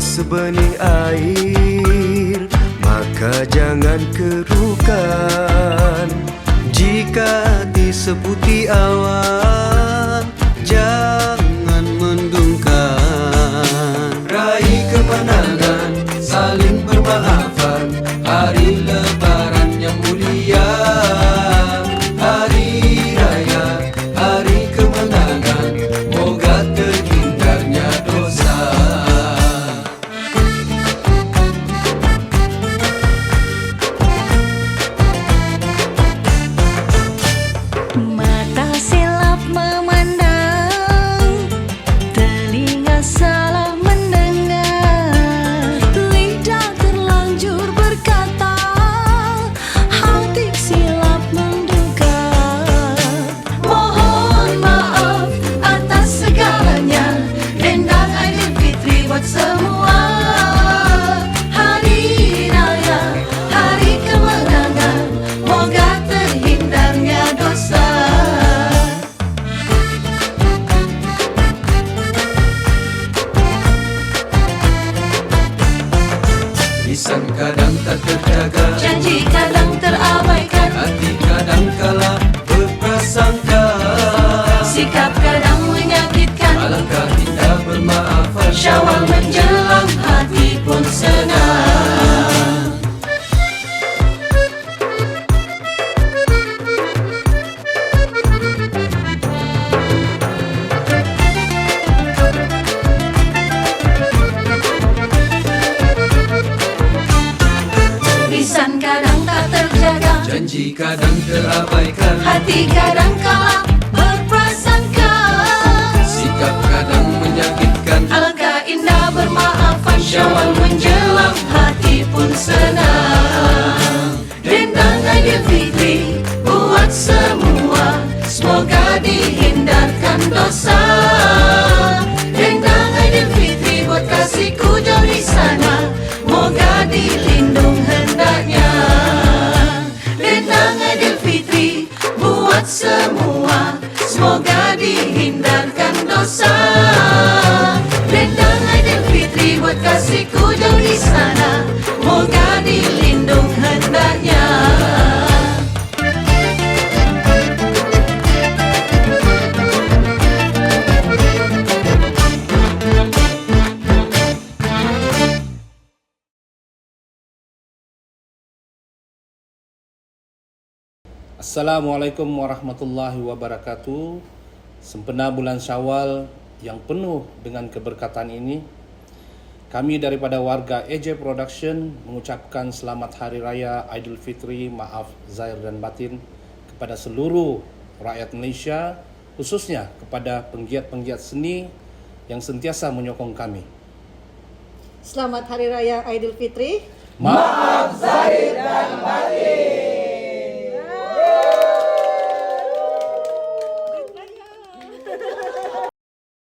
sebenih air Maka jangan kerukan. Jika hati seputih awan Jangan Lisan kadang tak terjaga. Janji kadang terabaikan. Hati kadang kala berprasangka. Sikap kadang menyakitkan. Alangkah indah bermaafan Syawal menjelang hati pun senang Janji kadang terabaikan. Hati kadang kala berprasangka. Sikap kadang menyakitkan. Alangkah indah bermaafan Syawal menjelang hati pun senang. Dendang Aidilfitri buat semua Semoga dihindarkan dosa buat semua. Semoga dihindarkan dosa. Dendang Aidilfitri buat kasihku jauh di sana. Moga dilindung Assalamualaikum warahmatullahi wabarakatuh. Sempena bulan Syawal yang penuh dengan keberkatan ini, kami daripada warga AJ Production mengucapkan selamat hari raya Aidilfitri, maaf zahir dan batin kepada seluruh rakyat Malaysia, khususnya kepada penggiat-penggiat seni yang sentiasa menyokong kami. Selamat Hari Raya Aidilfitri. Maaf Zahir dan batin.